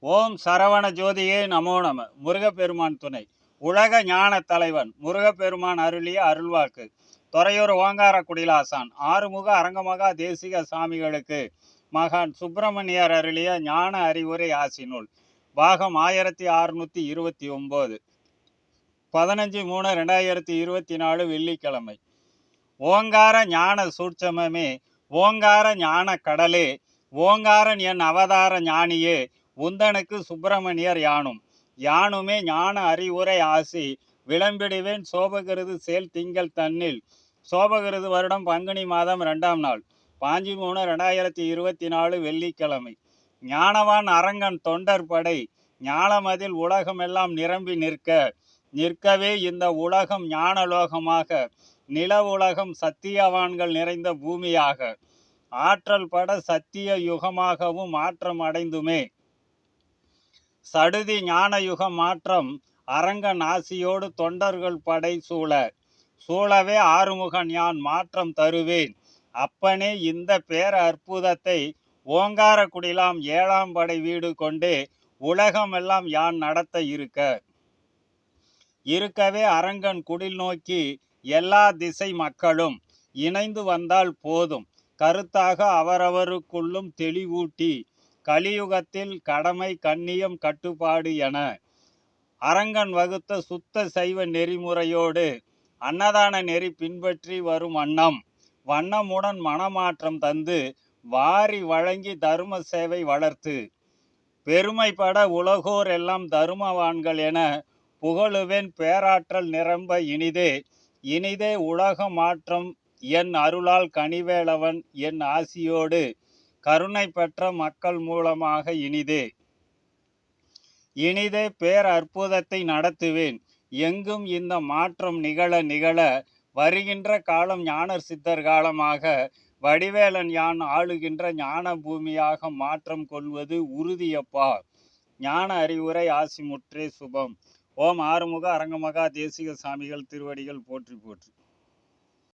ஓம் சரவண ஜோதியே நமோ நம. முருகப்பெருமான் துணை. உலக ஞான தலைவன் முருகப்பெருமான் அருளிய அருள்வாக்கு. துறையூர் ஓங்கார குடிலாசான் ஆறுமுக அரங்கமகா தேசிக சாமிகளுக்கு மகான் சுப்பிரமணியர் அருளிய ஞான அறிவுரை ஆசினுள் பாகம் ஆயிரத்தி அறுநூத்தி இருபத்தி ஒன்பது பதினஞ்சு மூணு ரெண்டாயிரத்தி இருபத்தி நாலு வெள்ளிக்கிழமை. ஓங்கார ஞான சூட்சமமே ஓங்கார ஞான கடலே ஓங்காரன் என் அவதார ஞானியே உந்தனுக்கு சுப்பிரமணியர் யானும். யானுமே ஞான அறிவுரை ஆசி விளம்பிடுவேன் சோபகிருது சேல் திங்கள் தன்னில். சோபகிருது வருடம் பங்குனி மாதம் ரெண்டாம் நாள். பாஞ்சி மூணு ரெண்டாயிரத்தி இருபத்தி நாலு வெள்ளிக்கிழமை. ஞானவான் அரங்கன் தொண்டர் படை ஞானமதில் உலகமெல்லாம் நிரம்பி நிற்க. நிற்கவே இந்த உலகம் ஞானலோகமாக நில உலகம் சத்தியவான்கள் நிறைந்த பூமியாக. ஆற்றல் பட சத்திய யுகமாகவும் மாற்றம் அடைந்துமே. சடுதி ஞானயுக மாற்றம் அரங்கன் ஆசியோடு தொண்டர்கள் படை சூழ. சூழவே ஆறுமுகன் யான் மாற்றம் தருவேன். அப்பனே இந்த பேர அற்புதத்தை ஓங்கார குடிலாம் ஏழாம் படை வீடு கொண்டே உலகமெல்லாம் யான் நடத்த இருக்க. இருக்கவே அரங்கன் குடில் நோக்கி எல்லா திசை மக்களும் இணைந்து வந்தால் போதும். கருத்தாக அவரவருக்குள்ளும் தெளிவூட்டி கலியுகத்தில் கடமை கண்ணியம் கட்டுப்பாடு என அரங்கன் வகுத்த சுத்த சைவ நெறிமுறையோடு அன்னதான நெறி பின்பற்றி வரும் அன்னம் வண்ணமுடன் மனமாற்றம் தந்து வாரி வழங்கி தரும சேவை வளர்த்து பெருமைப்பட உலகோர் எல்லாம் தருமவான்கள் என புகழுவேன் பேராற்றல் நிரம்ப இனிதே. இனிதே உலக மாற்றம் என் அருளால் கனிவேளவன் என் ஆசியோடு கருணை பெற்ற மக்கள் மூலமாக இனிதே. இனிதே பேர் அற்புதத்தை நடத்துவேன். எங்கும் இந்த மாற்றம் நிகழ நிகழ வருகின்ற காலம் ஞானர் சித்தர் காலமாக வடிவேலன் யான் ஆளுகின்ற ஞான பூமியாக மாற்றம் கொள்வது உறுதியப்பா. ஞான அறிவுரை ஆசி முற்றே சுபம். ஓம் ஆறுமுக அரங்கமகா தேசிக சாமிகள் திருவடிகள் போற்றி போற்றி.